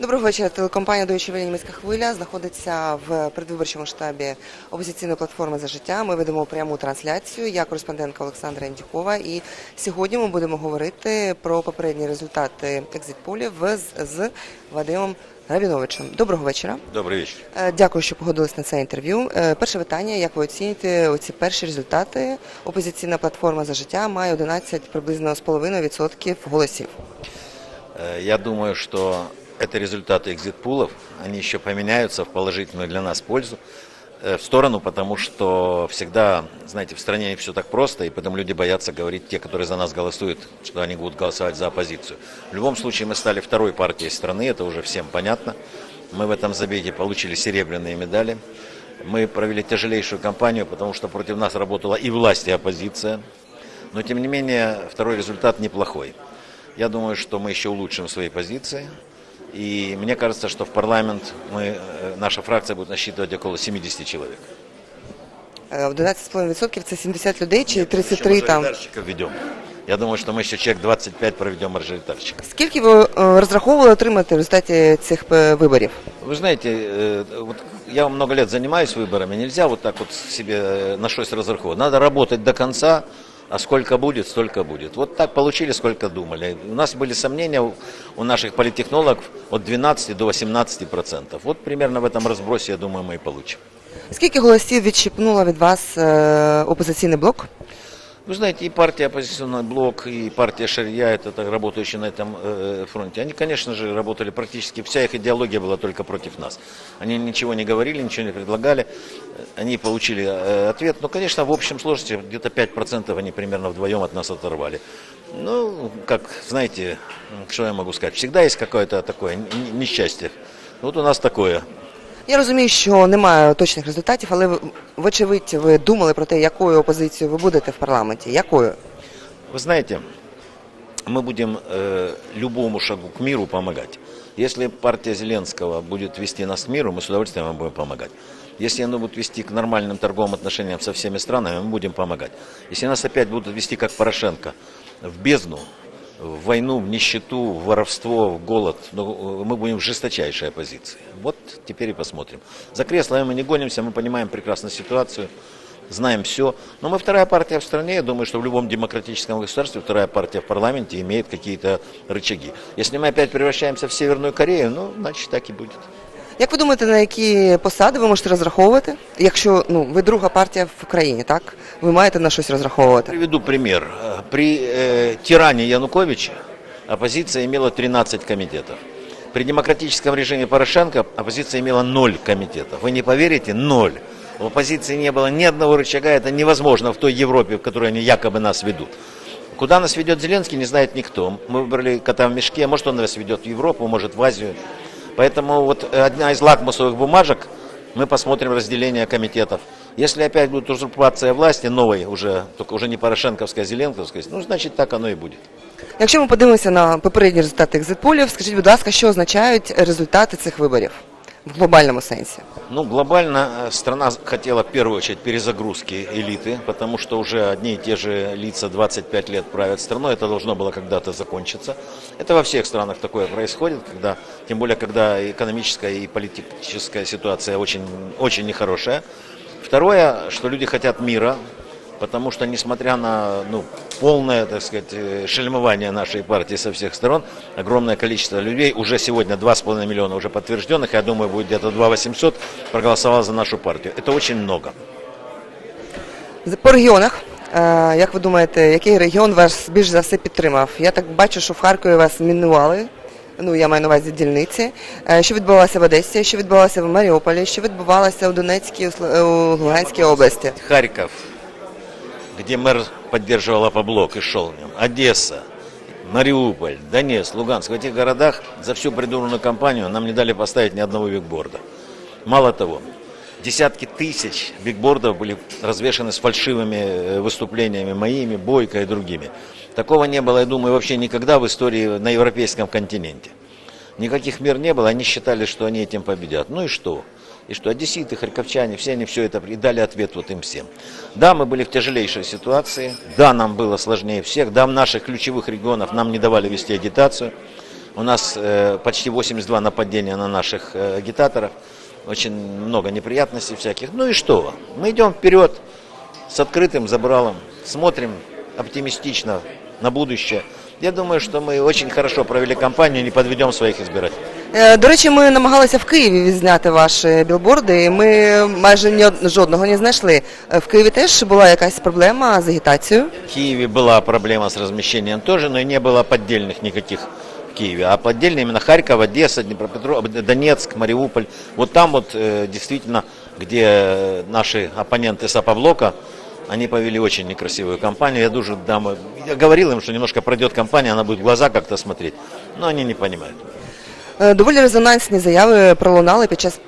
Доброго вечора. Телекомпанія Deutsche Welle Німецька хвиля знаходиться в передвиборчому штабі опозиційної платформи за життя. Ми ведемо пряму трансляцію. Я кореспондентка Олександра Індюкова. І сьогодні ми будемо говорити про попередні результати екзитполів з, з Вадимом Рабіновичем. Доброго вечора. Добрый вечер. Е, Дякую, що погодились на це інтерв'ю. Е, Перше питання: як ви оціните оці перші результати? Опозиційна платформа за життя має 11 приблизно з половиною відсотків голосів. Э, Я думаю, что это результаты экзит-пулов. Они еще поменяются в положительную для нас пользу э, в сторону, потому что всегда, знаете, в стране не все так просто, и поэтому люди боятся говорить, те, которые за нас голосуют, что они будут голосовать за оппозицию. В любом случае мы стали второй партией страны, это уже всем понятно. Мы в этом забеге получили серебряные медали. Мы провели тяжелейшую кампанию, потому что против нас работала и власть, и оппозиция. Но, тем не менее, второй результат неплохой. Я думаю, что мы еще улучшим свои позиции. И мне кажется, что в парламент мы, э, наша фракция будет насчитывать около 70 человек. Е, 11,5% – це 70 людей чи 33 там? Мажоритарщиков ведем. Я думаю, что мы еще человек 25 проведем мажоритарщиков. Скільки ви е, розраховували отримати в результаті цих е, виборів? Вы знаете, э, вот я много лет занимаюсь выборами, нельзя вот так вот себе э, на что-то разраховывать. Надо работать до конца, а сколько будет, столько будет. Вот так получили, сколько думали. У нас были сомнения у- у наших политтехнологов от 12 до 18 процентов. Вот примерно в этом разбросе, я думаю, мы и получим. Скільки голосів відщипнула від вас е, опозиційний блок? Вы знаете, и партия «Оппозиционный блок», и партия «Шария», это так, работающие на этом э, фронте, они, конечно же, работали практически, вся их идеология была только против нас. Они ничего не говорили, ничего не предлагали, они получили э, ответ. Но, конечно, в общем сложности где-то 5% они примерно вдвоем от нас оторвали. Ну, как, знаете, что я могу сказать, всегда есть какое-то такое несчастье. Вот у нас такое. Я розумію, що немає точних результатів, але ви- вочевидь ви думали про те, якою опозицією ви будете в парламенті. Якою? Вы знаете, мы будем э, любому шагу к миру помогать. Если партия Зеленского будет вести нас к миру, мы с удовольствием вам будем помогать. Если она будет вести к нормальным торговым отношениям со всеми странами, мы будем помогать. Если нас опять будут вести как Порошенко в бездну, в войну, в нищету, в воровство, в голод, ну, э, мы будем в жесточайшей оппозиции. Вот теперь и посмотрим. За кресло мы не гонимся, мы понимаем прекрасно ситуацию знаем все. Но мы вторая партия в стране. Я думаю, что в любом демократическом государстве вторая партия в парламенте имеет какие-то рычаги. Если мы опять превращаемся в Северную Корею, ну, значит, так и будет. Як ви думаєте, на які посади ви можете розраховувати? Якщо ну ви друга партія в Україні, так ви маєте на щось розраховувати? Приведу пример. Э, При э, тиране Януковича оппозиция имела 13 комитетов. При демократическом режиме Порошенко оппозиция имела 0 комитетов. Вы не поверите, 0. В оппозиции не было ни одного рычага, это невозможно в той Европе, в которой они якобы нас ведут. Куда нас ведет Зеленский, не знает никто. Мы выбрали кота в мешке, может он нас ведет в Европу, может в Азию. Поэтому вот одна из лакмусовых бумажек, мы посмотрим разделение комитетов. Если опять будет узурпация власти новой, уже, только уже не Порошенковская, а Зеленковская, ну, значит, так оно и будет. Якщо ми подивимося на попередні результати екзитполів, скажіть, будь ласка, що означають результати цих виборів В глобальному сенсі? Ну, глобально э, страна хотела в первую очередь перезагрузки элиты, потому что уже одни и те же лица 25 лет правят страной, это должно было когда-то закончиться. Это во всех странах такое происходит, когда, тем более, когда экономическая и политическая ситуация очень, очень нехорошая. Второе, что люди хотят мира, потому что, несмотря на ну, полное, так сказать, э, шельмование нашей партии со всех сторон, огромное количество людей, уже сегодня 2,5 миллиона уже подтвержденных, я думаю, будет где-то 2 800, проголосовало за нашу партию. Это очень много. З- По регіонах, е, як ви думаєте, який регіон вас більш за все підтримав? Я так бачу, що в Харкові вас мінували. Ну, я маю на увазі дільниці. Е, Що відбувалося в Одесі, що відбувалося в Маріуполі, що відбувалося у Донецькій, у Сл- у Луганській області? Харьков, где мэр поддерживал Апоблок и шел в нем. Одесса, Мариуполь, Донецк, Луганск. В этих городах за всю придуманную кампанию нам не дали поставить ни одного бигборда. Мало того, десятки тысяч бигбордов были развешаны с фальшивыми э, выступлениями моими, Бойко и другими. Такого не было, я думаю, вообще никогда в истории на европейском континенте. Никаких мер не было, они считали, что они этим победят. Ну и что? И что одесситы, харьковчане, все они все это и дали ответ вот им всем. Да, мы были в тяжелейшей ситуации, да, нам было сложнее всех, да, в наших ключевых регионах нам не давали вести агитацию. У нас э, почти 82 нападения на наших э, агитаторов. Очень много неприятностей всяких. Ну и что? Мы идем вперед с открытым забралом. Смотрим оптимистично на будущее. Я думаю, что мы очень хорошо провели кампанию, не подведем своих избирателей. Е, До речі, ми намагалися в Києві відзняти ваші білборди, і ми майже ні од- жодного не знайшли. Е, В Києві теж була якась проблема з агітацією. В Киеве была проблема с размещением тоже, но и не было поддельных никаких в Киеве. А поддельные именно Харьков, Одесса, Днепропетровск, Донецк, Мариуполь. Вот там вот э, действительно, где э, наши оппоненты Сапоблока, они повели очень некрасивую кампанию. Я дуже дам, я говорил им, что немножко пройдет кампания, она будет в глаза как-то смотреть. Но они не понимают. Е, Доволі резонансні заяви пролунали під час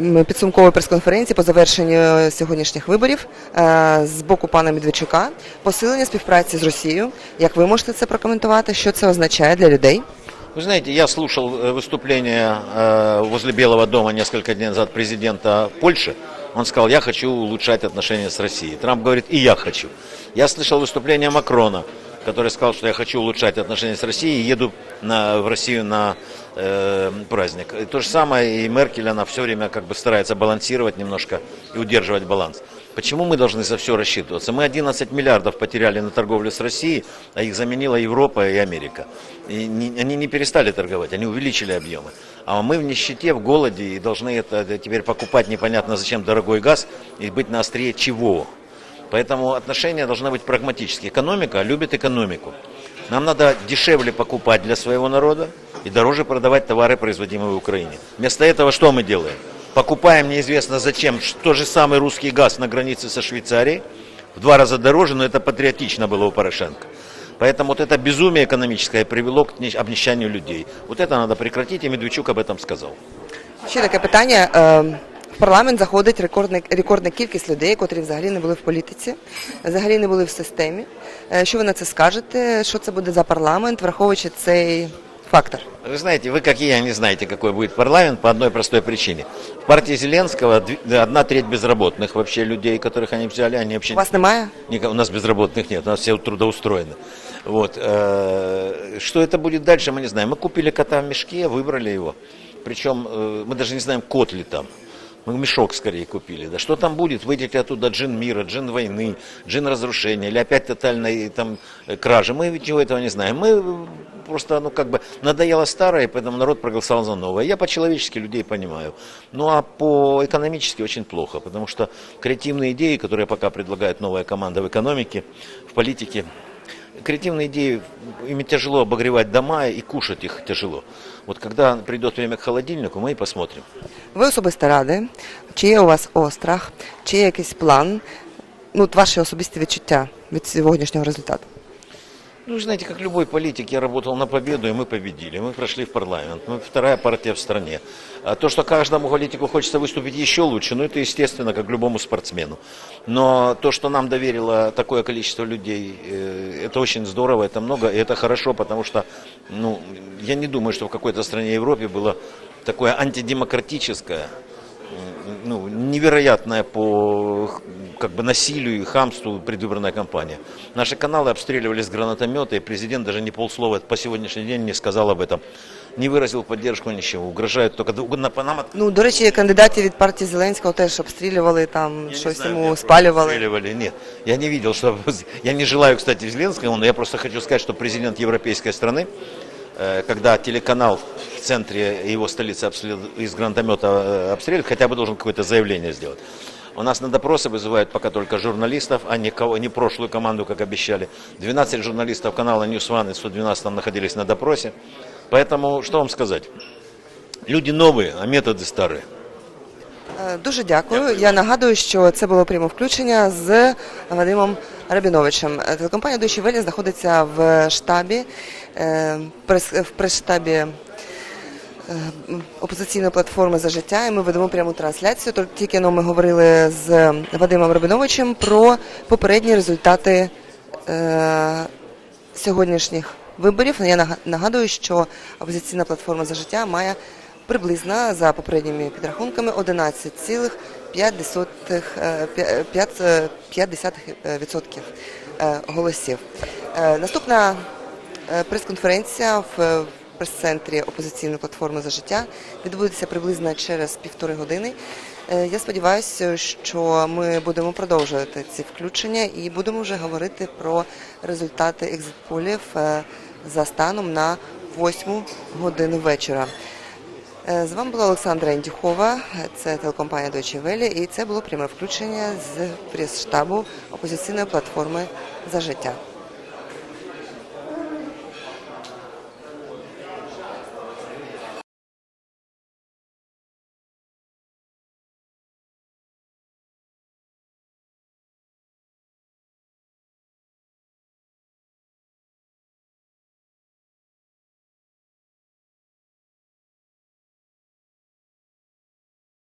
м, підсумкової прес-конференції по завершенню сьогоднішніх виборів е, з боку пана Медведчука. Посилення співпраці з Росією. Як ви можете це прокоментувати? Що це означає для людей? Вы знаете, я слушал э, выступление э, возле Белого дома несколько дней назад президента Польши. Он сказал, я хочу улучшать отношения с Россией. Трамп говорит, и я хочу. Я слышал выступление Макрона, Который сказал, что я хочу улучшать отношения с Россией и еду на, в Россию на э, праздник. И то же самое и Меркель, она все время как бы старается балансировать немножко и удерживать баланс. Почему мы должны за все рассчитываться? Мы 11 миллиардов потеряли на торговлю с Россией, а их заменила Европа и Америка. И не- они не перестали торговать, они увеличили объемы. А мы в нищете, в голоде и должны это теперь покупать непонятно зачем дорогой газ и быть на острие чего. Поэтому отношения должны быть прагматические. Экономика любит экономику. Нам надо дешевле покупать для своего народа и дороже продавать товары, производимые в Украине. Вместо этого что мы делаем? Покупаем неизвестно зачем тот же самый русский газ на границе со Швейцарией. В два раза дороже, но это патриотично было у Порошенко. Поэтому вот это безумие экономическое привело к нищ- обнищанию людей. Вот это надо прекратить, и Медведчук об этом сказал. Ще таке питання. Е, В парламент заходить рекордна, рекордна кількість людей, котрі взагалі не були в політиці, взагалі не були в системі. Е, Що ви на це скажете? Що це буде за парламент, враховуючи цей фактор? Вы знаете, вы, как и я, не знаете, какой будет парламент по одной простой причине. В партии Зеленского дви- да, одна треть безработных вообще людей, которых они взяли, они вообще... У вас немає? Никого- У нас безработных нет, у нас все трудоустроены. Вот. э, Что это будет дальше, мы не знаем. Мы купили кота в мешке, выбрали его. Причем э, мы даже не знаем, кот ли там. Мы мешок скорее купили. Да что там будет? Выйдет ли оттуда джин мира, джин войны, джин разрушения или опять тотальной там э, кражи? Мы ведь ничего этого не знаем. Мы э, просто, ну как бы, надоело старое, поэтому народ проголосовал за новое. Я по-человечески людей понимаю. Ну а по-экономически очень плохо, потому что креативные идеи, которые пока предлагает новая команда в экономике, в политике, креативные идеи, ими тяжело обогревать дома и кушать их тяжело. Вот когда придет время к холодильнику, мы и посмотрим. Ви особисто ради? Чи є у вас острах? Чи є якийсь план? Ну, от ваші особисті відчуття від сьогоднішнього результату? Ну, знаете, как любой политик, я работал на победу, и мы победили. Мы прошли в парламент. Мы вторая партия в стране. А то, что каждому политику хочется выступить еще лучше, ну, это естественно, как любому спортсмену. Но то, что нам доверило такое количество людей, э, это очень здорово, это много, и это хорошо, потому что, ну, я не думаю, что в какой-то стране Европе было такое антидемократическое, ну, невероятная по как бы насилию и хамству предвыборная кампания. Наши каналы обстреливались с гранатомета, и президент даже не полслова по сегодняшний день не сказал об этом. Не выразил поддержку ничего. Угрожают только... На, по нам от- Ну, до речі, кандидатів від партії Зеленського теж обстрілювали, там Я не щось знаю, йому где спалювали. обстреливали. Нет, я не видел, что... Я не желаю, кстати, Зеленскому, но я просто хочу сказать, что президент европейской страны, э, когда телеканал в центре его столицы обстреливает- из гранатомета э, обстреливает, хотя бы должен какое-то заявление сделать. У нас на допросы вызывают пока только журналистов, а не, кого, не прошлую команду, как обещали. 12 журналистов канала News One и 112 там находились на допросе. Поэтому, что вам сказать? Люди новые, а методы старые. Е, Дуже дякую. Я нагадую, що це було пряме включення з Вадимом Рабіновичем. Е, Телекомпанія Deutsche Welle знаходиться в штабі, е, прес- в прес-штабі е, опозиційної платформи за життя, і ми ведемо пряму трансляцію. Тільки но ми говорили з Вадимом Рабіновичем про попередні результати е, сьогоднішніх виборів. Я нага- нагадую, що опозиційна платформа за життя має приблизно за попередніми підрахунками 11,5% е, голосів. Е, Наступна е, прес-конференція в прес-центрі опозиційної платформи за життя відбудеться приблизно через півтори години. Е, Я сподіваюся, що ми будемо продовжувати ці включення і будемо вже говорити про результати екзитполів е, за станом на 8 годину вечора. Е, З вами була Олександра Індюхова, це телекомпанія Deutsche Welle, і це було пряме включення з прес-штабу опозиційної платформи за життя.